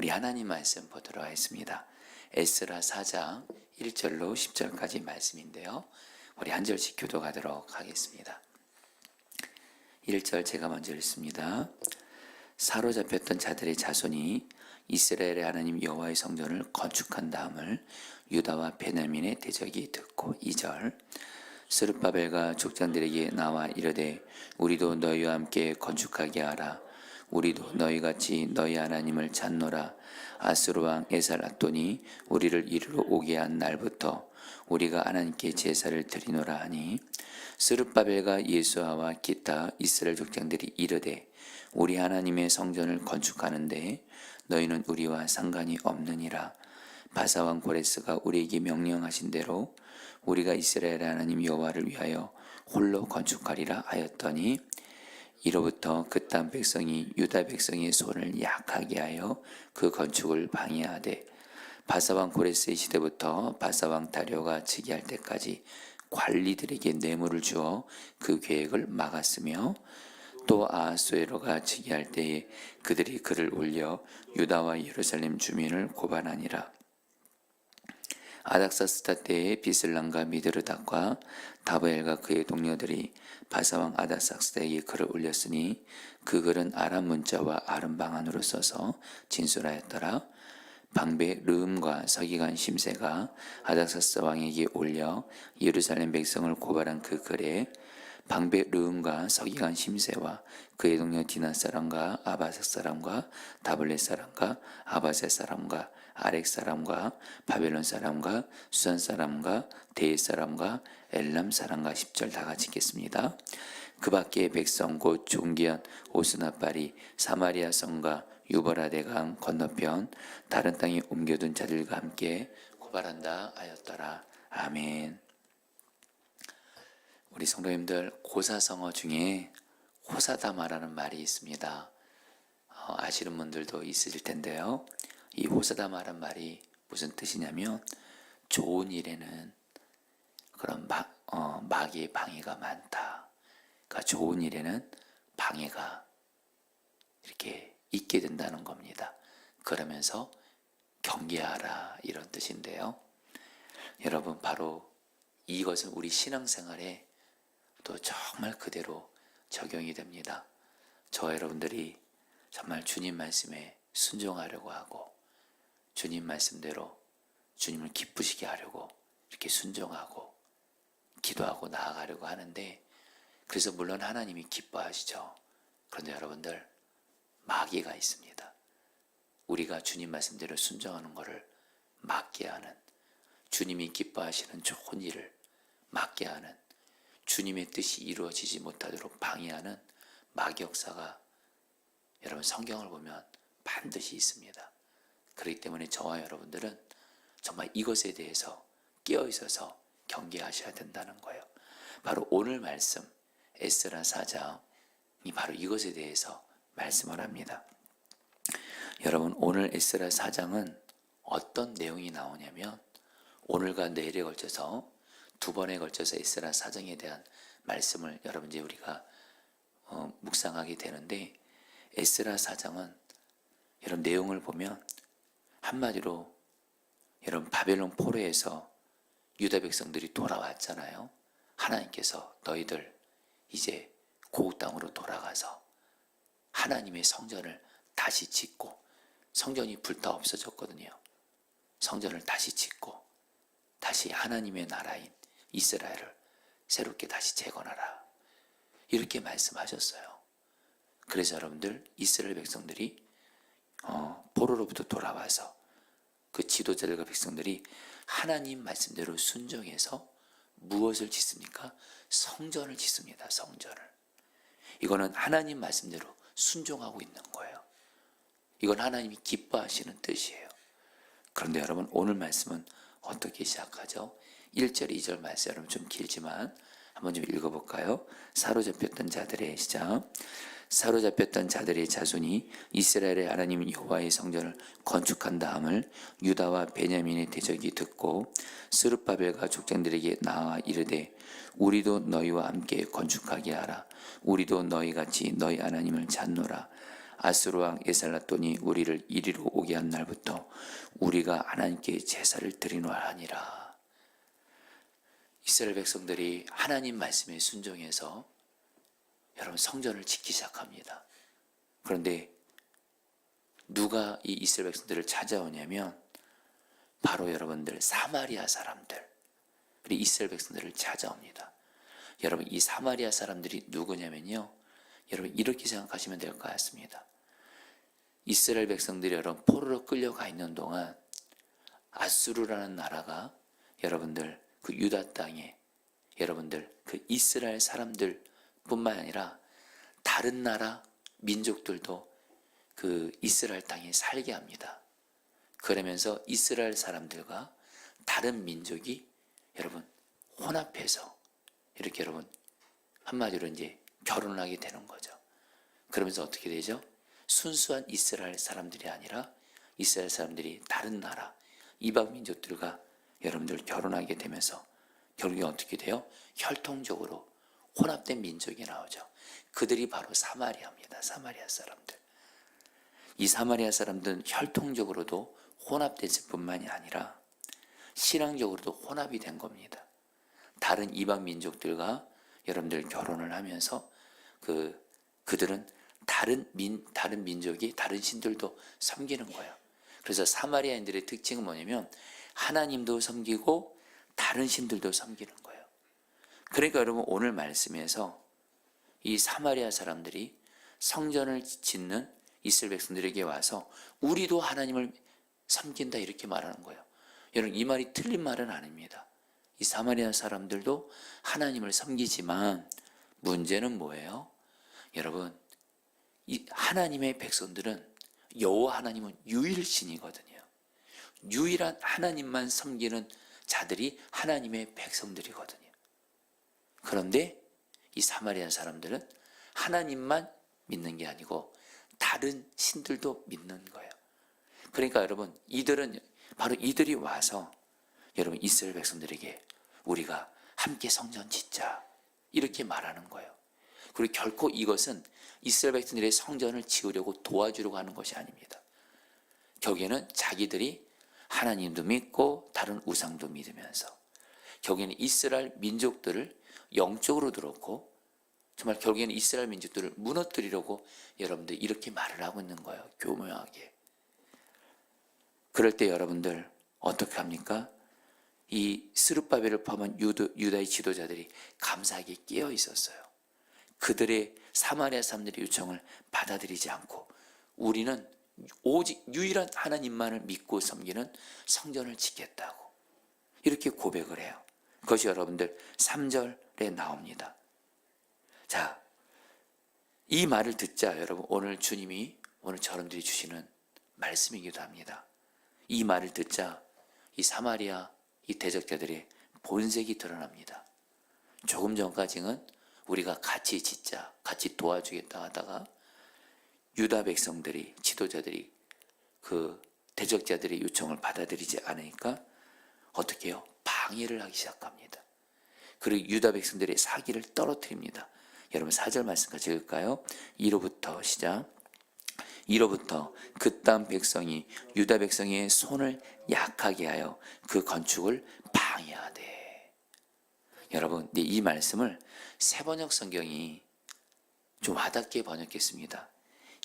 우리 하나님 말씀 보도록 하겠습니다. 에스라 4장 1절로 10절까지 말씀인데요. 우리 한 절씩 교도가도록 하겠습니다. 1절 제가 먼저 읽습니다. 사로잡혔던 자들의 자손이 이스라엘의 하나님 여호와의 성전을 건축한 다음을 유다와 베냐민의 대적이 듣고 2절 스룹바벨과 족장들에게 나와 이르되 우리도 너희와 함께 건축하게 하라 우리도 너희 같이 너희 하나님을 찾노라. 아스루 왕 에살앗돈이 우리를 이르러 오게 한 날부터 우리가 하나님께 제사를 드리노라 하니 스룹바벨과 예수아와 기타 이스라엘 족장들이 이르되 우리 하나님의 성전을 건축하는데 너희는 우리와 상관이 없느니라. 바사왕 고레스가 우리에게 명령하신 대로 우리가 이스라엘 하나님 여호와를 위하여 홀로 건축하리라 하였더니 이로부터 그땅 백성이 유다 백성의 손을 약하게 하여 그 건축을 방해하되 바사왕 고레스의 시대부터 바사왕 다리오가 즉위할 때까지 관리들에게 뇌물을 주어 그 계획을 막았으며 또 아하수에로가 즉위할 때에 그들이 그를 올려 유다와 예루살렘 주민을 고발하니라. 아닥사스타 때에 비슬람과 미드르닥과 다브엘과 그의 동료들이 바사왕 아닥사스다에게 글을 올렸으니 그 글은 아람 문자와 아람 방언으로 써서 진술하였더라. 방배 르음과 서기관 심세가 아닥사스 왕에게 올려 예루살렘 백성을 고발한 그 글에 방배 르음과 서기관 심세와 그의 동료 디나 사람과 아바삭 사람과 다블렛 사람과 아바세 사람과 아렉 사람과 바벨론 사람과 수산 사람과 데이 사람과 엘람 사람과 10절 다 같이 읽겠습니다. 그 밖에 백성 곧 종기한 오스나발이 사마리아 성과 유버라 대강 건너편 다른 땅에 옮겨둔 자들과 함께 고발한다 하였더라. 아멘. 우리 성도님들 고사성어 중에 호사다마라는 말이 있습니다. 어, 아시는 분들도 있으실 텐데요. 이 호사다마란 말이 무슨 뜻이냐면 좋은 일에는 그런 막, 어, 마귀의 방해가 많다. 그러니까 좋은 일에는 방해가 이렇게 있게 된다는 겁니다. 그러면서 경계하라 이런 뜻인데요. 여러분 바로 이것은 우리 신앙생활에 또 정말 그대로 적용이 됩니다. 저 여러분들이 정말 주님 말씀에 순종하려고 하고 주님 말씀대로 주님을 기쁘시게 하려고 이렇게 순종하고 기도하고 나아가려고 하는데 그래서 물론 하나님이 기뻐하시죠. 그런데 여러분들 마귀가 있습니다. 우리가 주님 말씀대로 순종하는 것을 막게 하는 주님이 기뻐하시는 좋은 일을 막게 하는 주님의 뜻이 이루어지지 못하도록 방해하는 마귀 역사가 여러분 성경을 보면 반드시 있습니다. 그렇기 때문에 저와 여러분들은 정말 이것에 대해서 깨어 있어서 경계하셔야 된다는 거예요. 바로 오늘 말씀 에스라 4장이 바로 이것에 대해서 말씀을 합니다. 여러분 오늘 에스라 4장은 어떤 내용이 나오냐면 오늘과 내일에 걸쳐서 두 번에 걸쳐서 에스라 4장에 대한 말씀을 여러분 이제 우리가 어, 묵상하게 되는데 에스라 4장은 여러분 내용을 보면 한마디로 여러분 바벨론 포로에서 유다 백성들이 돌아왔잖아요. 하나님께서 너희들 이제 고국 땅으로 돌아가서 하나님의 성전을 다시 짓고 성전이 불타 없어졌거든요. 성전을 다시 짓고 다시 하나님의 나라인 이스라엘을 새롭게 다시 재건하라. 이렇게 말씀하셨어요. 그래서 여러분들 이스라엘 백성들이 어, 포로로부터 돌아와서 그 지도자들과 백성들이 하나님 말씀대로 순종해서 무엇을 짓습니까? 성전을 짓습니다. 성전을. 이거는 하나님 말씀대로 순종하고 있는 거예요. 이건 하나님이 기뻐하시는 뜻이에요. 그런데 여러분 오늘 말씀은 어떻게 시작하죠? 1절, 2절 말씀 여러분 좀 길지만 한번 좀 읽어볼까요? 사로잡혔던 자들의 시작. 사로잡혔던 자들의 자손이 이스라엘의 하나님 여호와의 성전을 건축한 다음을 유다와 베냐민의 대적이 듣고 스룹바벨과 족장들에게 나와 이르되 우리도 너희와 함께 건축하게 하라 우리도 너희 같이 너희 하나님을 찾노라 아수르 왕 에살라돈이 우리를 이리로 오게 한 날부터 우리가 하나님께 제사를 드리노라 하니라. 이스라엘 백성들이 하나님 말씀에 순종해서 여러분 성전을 짓기 시작합니다. 그런데 누가 이 이스라엘 백성들을 찾아오냐면 바로 여러분들 사마리아 사람들 우리 이스라엘 백성들을 찾아옵니다. 여러분 이 사마리아 사람들이 누구냐면요. 여러분 이렇게 생각하시면 될 것 같습니다. 이스라엘 백성들이 여러분 포로로 끌려가 있는 동안 아수르라는 나라가 여러분들 그 유다 땅에 여러분들 그 이스라엘 사람들 뿐만 아니라 다른 나라 민족들도 그 이스라엘 땅에 살게 합니다. 그러면서 이스라엘 사람들과 다른 민족이 여러분 혼합해서 이렇게 여러분 한마디로 이제 결혼하게 되는 거죠. 그러면서 어떻게 되죠? 순수한 이스라엘 사람들이 아니라 이스라엘 사람들이 다른 나라 이방 민족들과 여러분들 결혼하게 되면서 결국에 어떻게 돼요? 혈통적으로 혼합된 민족이 나오죠. 그들이 바로 사마리아입니다. 사마리아 사람들. 이 사마리아 사람들은 혈통적으로도 혼합됐을 뿐만이 아니라 신앙적으로도 혼합이 된 겁니다. 다른 이방 민족들과 여러분들 결혼을 하면서 그 그들은 다른 민 다른 민족이 다른 신들도 섬기는 거예요. 그래서 사마리아인들의 특징은 뭐냐면 하나님도 섬기고 다른 신들도 섬기는 거예요. 그러니까 여러분 오늘 말씀에서 이 사마리아 사람들이 성전을 짓는 이스라엘 백성들에게 와서 우리도 하나님을 섬긴다 이렇게 말하는 거예요. 여러분 이 말이 틀린 말은 아닙니다. 이 사마리아 사람들도 하나님을 섬기지만 문제는 뭐예요? 여러분 이 하나님의 백성들은 여호와 하나님은 유일신이거든요. 유일한 하나님만 섬기는 자들이 하나님의 백성들이거든요. 그런데 이 사마리아 사람들은 하나님만 믿는 게 아니고 다른 신들도 믿는 거예요. 그러니까 여러분 이들은 바로 이들이 와서 여러분 이스라엘 백성들에게 우리가 함께 성전 짓자 이렇게 말하는 거예요. 그리고 결코 이것은 이스라엘 백성들의 성전을 지으려고 도와주려고 하는 것이 아닙니다. 결국에는 자기들이 하나님도 믿고 다른 우상도 믿으면서 결국에는 이스라엘 민족들을 영적으로 들었고 정말 결국에는 이스라엘 민족들을 무너뜨리려고 여러분들 이렇게 말을 하고 있는 거예요. 교묘하게. 그럴 때 여러분들 어떻게 합니까? 이 스룹바벨을 포함한 유도, 유다 의 지도자들이 감사하게 깨어 있었어요. 그들의 사마리아 사람들의 요청을 받아들이지 않고 우리는 오직 유일한 하나님만을 믿고 섬기는 성전을 짓겠다고 이렇게 고백을 해요. 그것이 여러분들 3절에 나옵니다. 자, 이 말을 듣자 여러분 오늘 주님이 오늘 저런들이 주시는 말씀이기도 합니다. 이 말을 듣자 이 사마리아 이 대적자들의 본색이 드러납니다. 조금 전까지는 우리가 같이 짓자, 같이 도와주겠다 하다가 유다 백성들이 지도자들이 그 대적자들의 요청을 받아들이지 않으니까 어떻게 해요? 방해를 하기 시작합니다. 그리고 유다 백성들의 사기를 떨어뜨립니다. 여러분 4절 말씀까지 읽을까요? 2로부터 시작. 이로부터 그땅 백성이 유다 백성의 손을 약하게 하여 그 건축을 방해하되. 여러분, 이 말씀을 세번역 성경이 좀 와닿게 번역했습니다.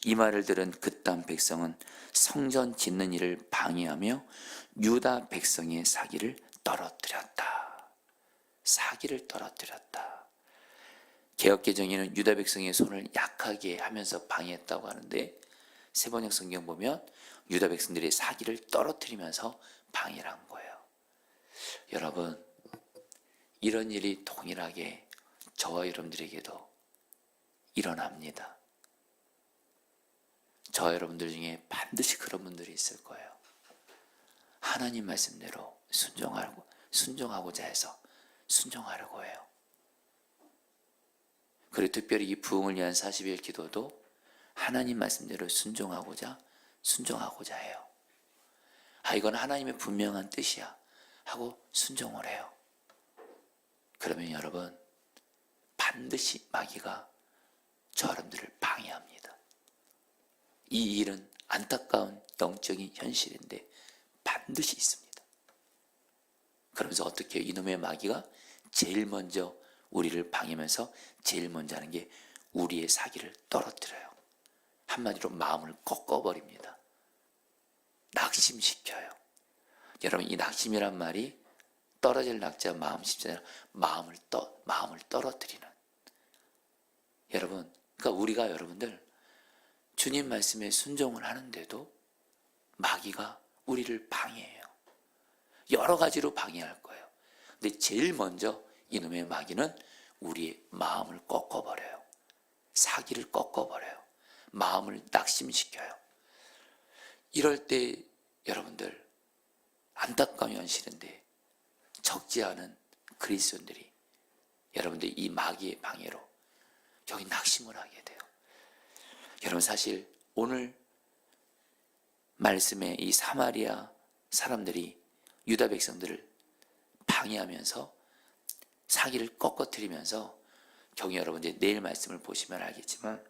이 말을 들은 그땅 백성은 성전 짓는 일을 방해하며 유다 백성의 사기를 떨어뜨렸다. 사기를 떨어뜨렸다. 개혁개정에는 유다 백성의 손을 약하게 하면서 방해했다고 하는데 세번역 성경 보면 유다 백성들의 사기를 떨어뜨리면서 방해를 한 거예요. 여러분 이런 일이 동일하게 저와 여러분들에게도 일어납니다. 저 여러분들 중에 반드시 그런 분들이 있을 거예요. 하나님 말씀대로 순종하고 순종하고자 해서 순종하려고 해요. 그리고 특별히 이 부흥을 위한 40일 기도도 하나님 말씀대로 순종하고자 순종하고자 해요. 아 이건 하나님의 분명한 뜻이야 하고 순종을 해요. 그러면 여러분 반드시 마귀가 저 여러분들을 방해합니다. 이 일은 안타까운 영적인 현실인데 반드시 있습니다. 그러면서 어떻게? 이놈의 마귀가 제일 먼저 우리를 방해하면서 제일 먼저 하는 게 우리의 사기를 떨어뜨려요. 한마디로 마음을 꺾어버립니다. 낙심시켜요. 여러분 이 낙심이란 말이 떨어질 낙자 마음 십자가 마음을 떠 마음을 떨어뜨리는 여러분 그러니까 우리가 여러분들 주님 말씀에 순종을 하는데도 마귀가 우리를 방해해요. 여러 가지로 방해할 거예요. 근데 제일 먼저 이놈의 마귀는 우리의 마음을 꺾어버려요. 사기를 꺾어버려요. 마음을 낙심시켜요. 이럴 때 여러분들 안타까운 현실인데 적지 않은 그리스도인들이 여러분들 이 마귀의 방해로 여기 낙심을 하게 돼요. 여러분 사실 오늘 말씀에 이 사마리아 사람들이 유다 백성들을 방해하면서 사기를 꺾어뜨리면서 경희 여러분 이제 내일 말씀을 보시면 알겠지만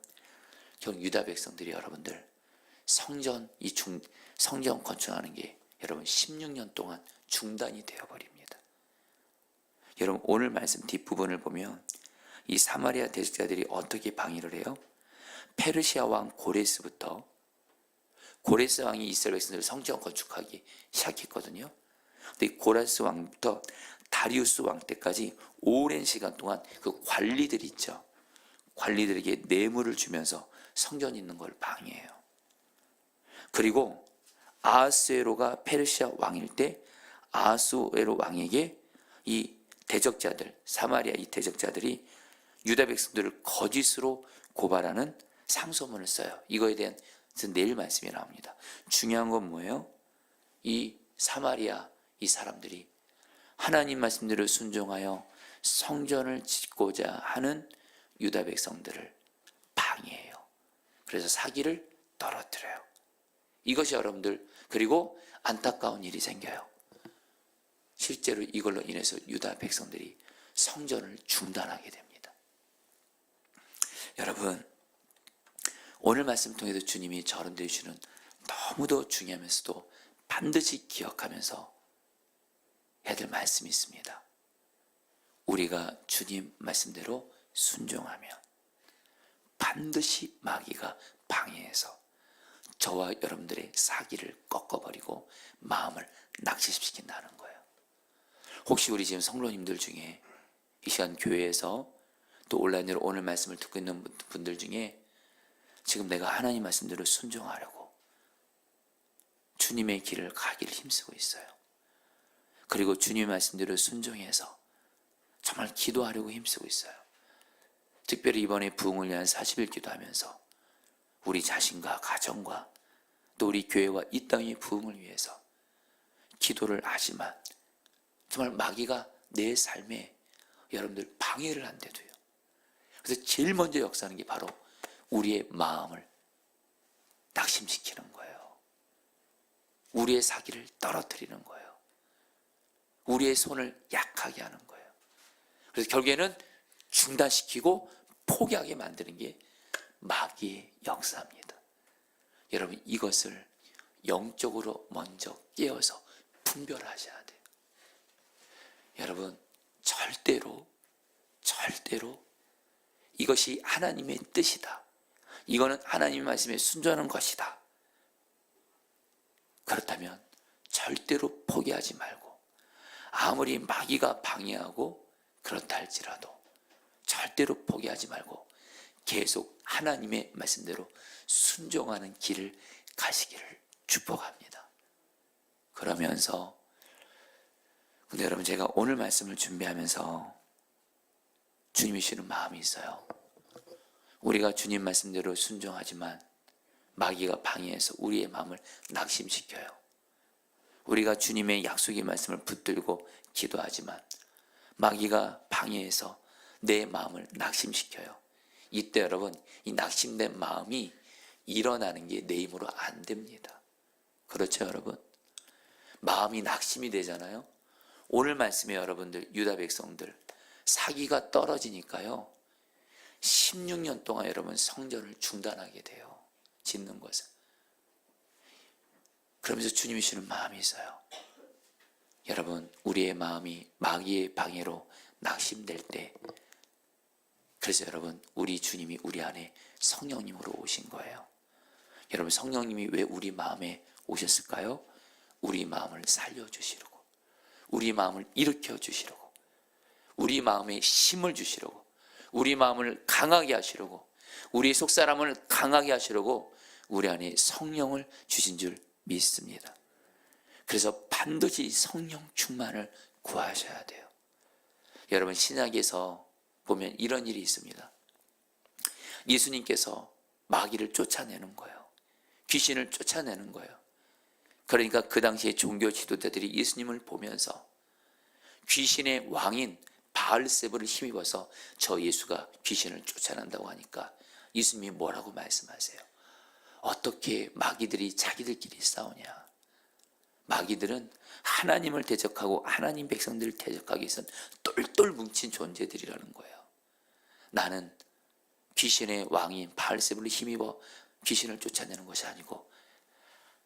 경 유다 백성들이 여러분들 성전 이 중 성전 건축하는 게 여러분 16년 동안 중단이 되어 버립니다. 여러분 오늘 말씀 뒷부분을 보면 이 사마리아 대적자들이 어떻게 방해를 해요? 페르시아 왕 고레스부터 고레스 왕이 이스라엘 백성들을 성전 건축하기 시작했거든요. 고레스 왕부터 다리우스 왕 때까지 오랜 시간 동안 그 관리들 있죠. 관리들에게 뇌물을 주면서 성전 있는 걸 방해해요. 그리고 아하스에로가 페르시아 왕일 때 아하스에로 왕에게 이 대적자들 사마리아 이 대적자들이 유다 백성들을 거짓으로 고발하는 상소문을 써요. 이거에 대한 내일 말씀이 나옵니다. 중요한 건 뭐예요? 이 사마리아 이 사람들이 하나님 말씀대로 순종하여 성전을 짓고자 하는 유다 백성들을 방해해요. 그래서 사기를 떨어뜨려요. 이것이 여러분들 그리고 안타까운 일이 생겨요. 실제로 이걸로 인해서 유다 백성들이 성전을 중단하게 됩니다. 여러분 오늘 말씀 통해서 주님이 저런데 주는 너무도 중요하면서도 반드시 기억하면서 해야 될 말씀이 있습니다. 우리가 주님 말씀대로 순종하면 반드시 마귀가 방해해서 저와 여러분들의 사기를 꺾어버리고 마음을 낙심시킨다는 거예요. 혹시 우리 지금 성로님들 중에 이 시간 교회에서 또 온라인으로 오늘 말씀을 듣고 있는 분들 중에 지금 내가 하나님 말씀대로 순종하려고 주님의 길을 가기를 힘쓰고 있어요. 그리고 주님 말씀대로 순종해서 정말 기도하려고 힘쓰고 있어요. 특별히 이번에 부흥을 위한 40일 기도하면서 우리 자신과 가정과 또 우리 교회와 이 땅의 부흥을 위해서 기도를 하지만 정말 마귀가 내 삶에 여러분들 방해를 한대도요. 그래서 제일 먼저 역사하는 게 바로 우리의 마음을 낙심시키는 거예요. 우리의 사기를 떨어뜨리는 거예요. 우리의 손을 약하게 하는 거예요. 그래서 결국에는 중단시키고 포기하게 만드는 게 마귀의 역사입니다. 여러분 이것을 영적으로 먼저 깨어서 분별하셔야 돼요. 여러분 절대로 절대로 이것이 하나님의 뜻이다. 이거는 하나님 말씀에 순종하는 것이다. 그렇다면 절대로 포기하지 말고 아무리 마귀가 방해하고 그렇다 할지라도 절대로 포기하지 말고 계속 하나님의 말씀대로 순종하는 길을 가시기를 축복합니다. 그러면서 근데 여러분 제가 오늘 말씀을 준비하면서 주님이 주는 마음이 있어요. 우리가 주님 말씀대로 순종하지만 마귀가 방해해서 우리의 마음을 낙심시켜요. 우리가 주님의 약속의 말씀을 붙들고 기도하지만 마귀가 방해해서 내 마음을 낙심시켜요. 이때 여러분 이 낙심된 마음이 일어나는 게 내 힘으로 안 됩니다. 그렇죠 여러분? 마음이 낙심이 되잖아요. 오늘 말씀에 여러분들 유다 백성들 사기가 떨어지니까요. 16년 동안 여러분 성전을 중단하게 돼요. 짓는 것은 그러면서 주님이 주는 마음이 있어요. 여러분, 우리의 마음이 마귀의 방해로 낙심될 때, 그래서 여러분, 우리 주님이 우리 안에 성령님으로 오신 거예요. 여러분, 성령님이 왜 우리 마음에 오셨을까요? 우리 마음을 살려주시려고, 우리 마음을 일으켜 주시려고, 우리 마음에 힘을 주시려고, 우리 마음을 강하게 하시려고, 우리 속사람을 강하게 하시려고 우리 안에 성령을 주신 줄 믿습니다. 그래서 반드시 성령 충만을 구하셔야 돼요. 여러분 신약에서 보면 이런 일이 있습니다. 예수님께서 마귀를 쫓아내는 거예요. 귀신을 쫓아내는 거예요. 그러니까 그 당시에 종교 지도자들이 예수님을 보면서 귀신의 왕인 바알세브를 힘입어서 저 예수가 귀신을 쫓아낸다고 하니까 예수님이 뭐라고 말씀하세요? 어떻게 마귀들이 자기들끼리 싸우냐? 마귀들은 하나님을 대적하고 하나님 백성들을 대적하기 위해서는 똘똘 뭉친 존재들이라는 거예요. 나는 귀신의 왕인 바알세불을 힘입어 귀신을 쫓아내는 것이 아니고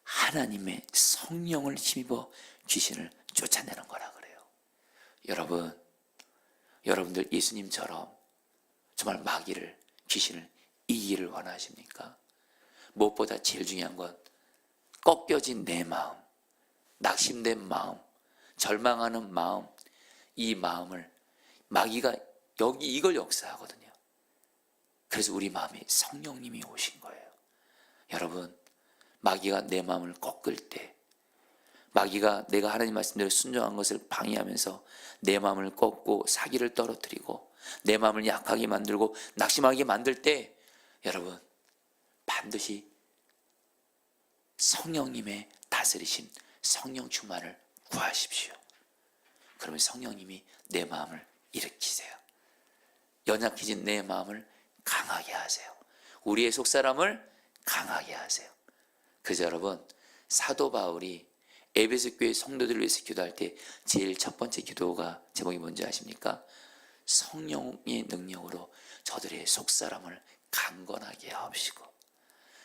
하나님의 성령을 힘입어 귀신을 쫓아내는 거라 그래요. 여러분, 여러분들 예수님처럼 정말 마귀를 귀신을 이기를 원하십니까? 무엇보다 제일 중요한 건 꺾여진 내 마음, 낙심된 마음, 절망하는 마음, 이 마음을 마귀가 여기 이걸 역사하거든요. 그래서 우리 마음에 성령님이 오신 거예요. 여러분, 마귀가 내 마음을 꺾을 때, 마귀가 내가 하나님 말씀대로 순종한 것을 방해하면서 내 마음을 꺾고 사기를 떨어뜨리고 내 마음을 약하게 만들고 낙심하게 만들 때, 여러분, 반드시 성령님의 다스리심, 성령 충만을 구하십시오. 그러면 성령님이 내 마음을 일으키세요. 연약해진 내 마음을 강하게 하세요. 우리의 속사람을 강하게 하세요. 그래서 여러분 사도 바울이 에베소 교회 성도들을 위해서 기도할 때 제일 첫 번째 기도가 제목이 뭔지 아십니까? 성령의 능력으로 저들의 속사람을 강건하게 하옵시고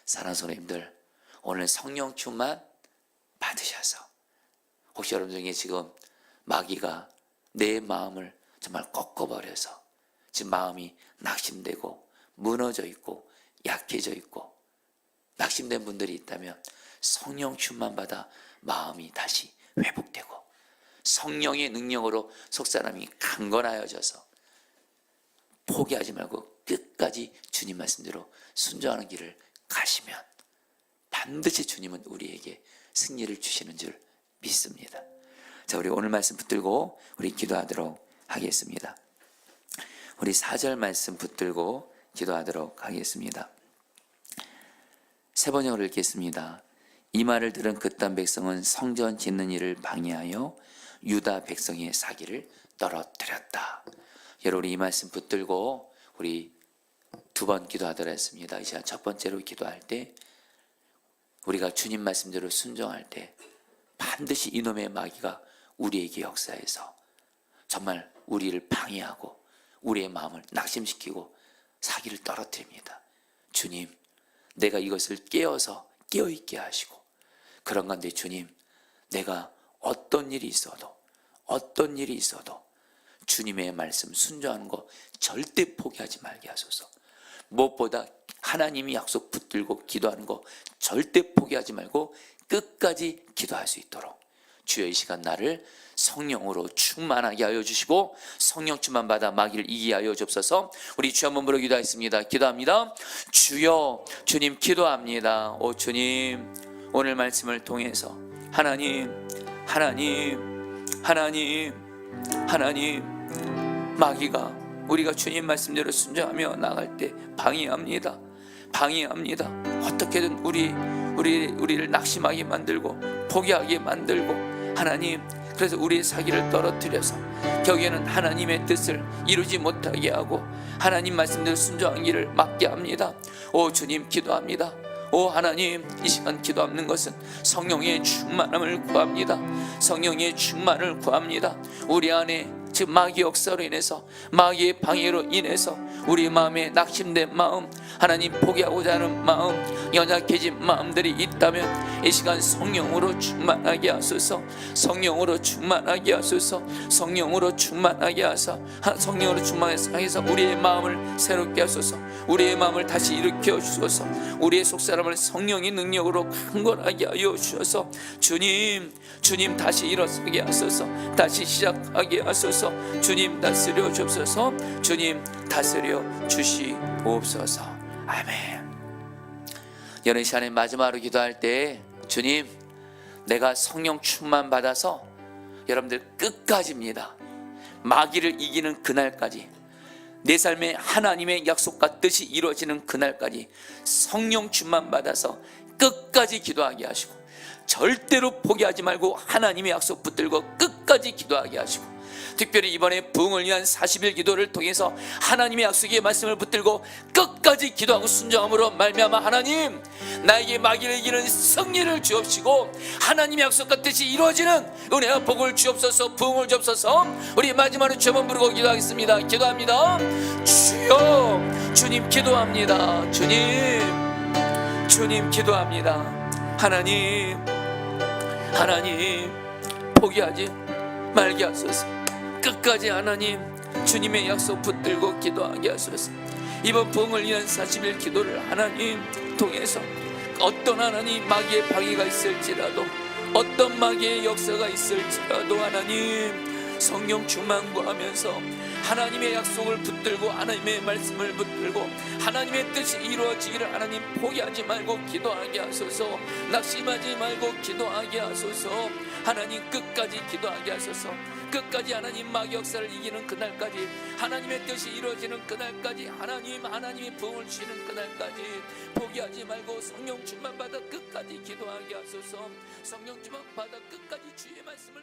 사랑하는 성도님들 오늘 성령 충만 받으셔서 혹시 여러분 중에 지금 마귀가 내 마음을 정말 꺾어버려서 지금 마음이 낙심되고 무너져 있고 약해져 있고 낙심된 분들이 있다면 성령 충만 받아 마음이 다시 회복되고 성령의 능력으로 속사람이 강건하여져서 포기하지 말고 끝까지 주님 말씀대로 순종하는 길을 가시면 반드시 주님은 우리에게 승리를 주시는 줄 믿습니다. 자, 우리 오늘 말씀 붙들고 우리 기도하도록 하겠습니다. 우리 4절 말씀 붙들고 기도하도록 하겠습니다. 세 번역을 읽겠습니다. 이 말을 들은 그딴 백성은 성전 짓는 일을 방해하여 유다 백성의 사기를 떨어뜨렸다. 여러분 이 말씀 붙들고 우리 두 번 기도하도록 했습니다. 이제 첫 번째로 기도할 때 우리가 주님 말씀대로 순종할 때 반드시 이놈의 마귀가 우리에게 역사해서 정말 우리를 방해하고 우리의 마음을 낙심시키고 사기를 떨어뜨립니다. 주님, 내가 이것을 깨어서 깨어있게 하시고 그런 건데 주님, 내가 어떤 일이 있어도 어떤 일이 있어도 주님의 말씀 순종하는 거 절대 포기하지 말게 하소서. 무엇보다 하나님이 약속 붙들고 기도하는 거 절대 포기하지 말고 끝까지 기도할 수 있도록. 주여 이 시간 나를 성령으로 충만하게 하여 주시고 성령 충만 받아 마귀를 이기게 하여 주옵소서. 우리 주 한번 부르 기도하겠습니다. 기도합니다. 주여 주님 기도합니다. 오 주님 오늘 말씀을 통해서 하나님 하나님 하나님 하나님 마귀가 우리가 주님 말씀대로 순종하며 나갈 때 방해합니다. 방해합니다. 어떻게든 우리 우리 우리를 낙심하게 만들고 포기하게 만들고 하나님 그래서 우리의 사기를 떨어뜨려서 결국에는 하나님의 뜻을 이루지 못하게 하고 하나님 말씀대로 순종한 길을 막게 합니다. 오 주님 기도합니다. 오 하나님 이 시간 기도하는 것은 성령의 충만함을 구합니다. 성령의 충만을 구합니다. 우리 안에 지금 마귀 역사로 인해서 마귀의 방해로 인해서 우리 마음에 낙심된 마음 하나님 포기하고자 하는 마음 연약해진 마음들이 있다면 이 시간 성령으로 충만하게 하소서. 성령으로 충만하게 하소서. 성령으로 충만하게 하사 하- 성령으로 충만하게 해서 우리의 마음을 새롭게 하소서. 우리의 마음을 다시 일으켜 주소서. 우리의 속사람을 성령의 능력으로 강건하게 하여 주셔서. 주님 주님 다시 일어서게 하소서. 다시 시작하게 하소서 주님 다스려 주옵소서. 주님 다스려 주시옵소서. 아멘. 여느 시간에 마지막으로 기도할 때 주님 내가 성령 충만 받아서 여러분들 끝까지입니다. 마귀를 이기는 그날까지 내 삶에 하나님의 약속과 뜻이 이루어지는 그날까지 성령 충만 받아서 끝까지 기도하게 하시고 절대로 포기하지 말고 하나님의 약속 붙들고 끝까지 기도하게 하시고 특별히 이번에 부흥을 위한 40일 기도를 통해서 하나님의 약속의 말씀을 붙들고 끝까지 기도하고 순종함으로 말미암아 하나님 나에게 마귀를 이기는 승리를 주옵시고 하나님의 약속과 뜻이 이루어지는 은혜와 복을 주옵소서 부흥을 주옵소서. 우리 마지막으로 주문 부르고 기도하겠습니다. 기도합니다. 주여 주님 기도합니다. 주님 주님 기도합니다. 하나님 하나님 포기하지 말게 하소서 끝까지 하나님 주님의 약속 붙들고 기도하게 하소서. 이번 부흥을 위한 40일 기도를 하나님 통해서 어떤 하나님 마귀의 방해가 있을지라도 어떤 마귀의 역사가 있을지라도 하나님 성령 충만과 하면서 하나님의 약속을 붙들고 하나님의 말씀을 붙들고 하나님의 뜻이 이루어지기를 하나님 포기하지 말고 기도하게 하소서. 낙심하지 말고 기도하게 하소서. 하나님 끝까지 기도하게 하소서 끝까지 하나님 마귀 역사를 이기는 그날까지 하나님의 뜻이 이루어지는 그날까지 하나님 하나님의 부흥을 주시는 그날까지 포기하지 말고 성령 충만 받아 끝까지 기도하게 하소서. 성령 충만 받아 끝까지 주의 말씀